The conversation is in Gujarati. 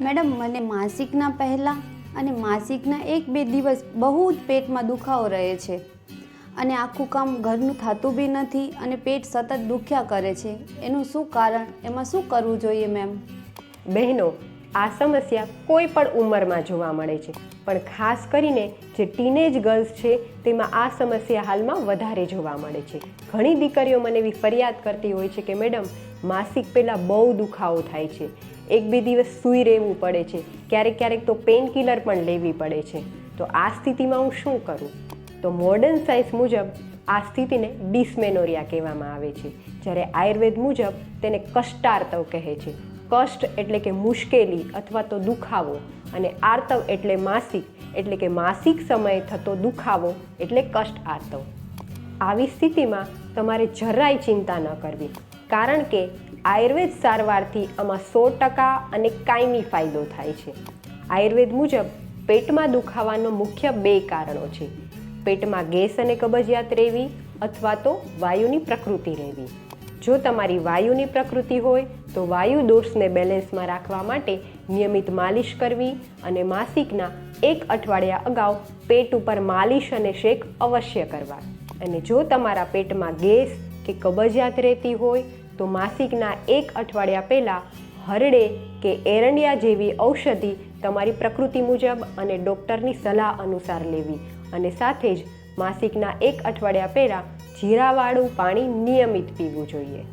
મેડમ, મને માસિકના પહેલાં અને માસિકના એક બે દિવસ બહુ જ પેટમાં દુખાવો રહે છે. અને આખું કામ ઘરનું થતું બી નથી અને પેટ સતત દુખ્યા કરે છે. એનું શું કારણ? એમાં શું કરવું જોઈએ, મેમ? બહેનો આ સમસ્યા કોઈ પણ ઉંમરમાં જોવા મળે છે. પણ ખાસ કરીને જે ટીનેજ ગર્લ્સ છે, તેમાં આ સમસ્યા હાલમાં વધારે જોવા મળે છે. ઘણી દીકરીઓ મને એવી ફરિયાદ કરતી હોય છે કે, મેડમ, માસિક પહેલાં બહુ દુખાવો થાય છે. એક બે દિવસ સૂઈ રહેવું પડે છે. ક્યારેક ક્યારેક તો કિલર પણ લેવી પડે છે. તો આ સ્થિતિમાં હું શું કરું? તો મોડર્ન સાયન્સ મુજબ આ સ્થિતિને ડિસ્મેનોરિયા કહેવામાં આવે છે. જ્યારે આયુર્વેદ મુજબ તેને કષ્ટાર્તવ કહે છે. કષ્ટ એટલે કે મુશ્કેલી અથવા તો દુખાવો અને આર્તવ એટલે માસિક એટલે કે માસિક સમયે થતો દુખાવો એટલે કષ્ટ આર્તવ. આવી સ્થિતિમાં તમારે જરાય ચિંતા ન કરવી, કારણ કે આયુર્વેદ સારવારથી આમાં સો ટકા અને કાયમી ફાયદો થાય છે. આયુર્વેદ મુજબ પેટમાં દુખાવાનો મુખ્ય બે કારણો છે. પેટમાં ગેસ અને કબજિયાત રહેવી અથવા તો વાયુની પ્રકૃતિ રહેવી. જો તમારી વાયુની પ્રકૃતિ હોય તો વાયુ દોષને બેલેન્સમાં રાખવા માટે નિયમિત માલિશ કરવી અને માસિકના એક અઠવાડિયા અગાઉ પેટ ઉપર માલિશ અને શેક અવશ્ય કરવા. અને જો તમારા પેટમાં ગેસ કે કબજિયાત રહેતી હોય, તો માસિકના એક અઠવાડિયા પહેલાં હરડે કે એરંડિયા જેવી ઔષધિ તમારી પ્રકૃતિ મુજબ અને ડૉક્ટરની સલાહ અનુસાર લેવી. અને સાથે જ માસિકના એક અઠવાડિયા પહેલાં જીરાવાળું પાણી નિયમિત પીવું જોઈએ.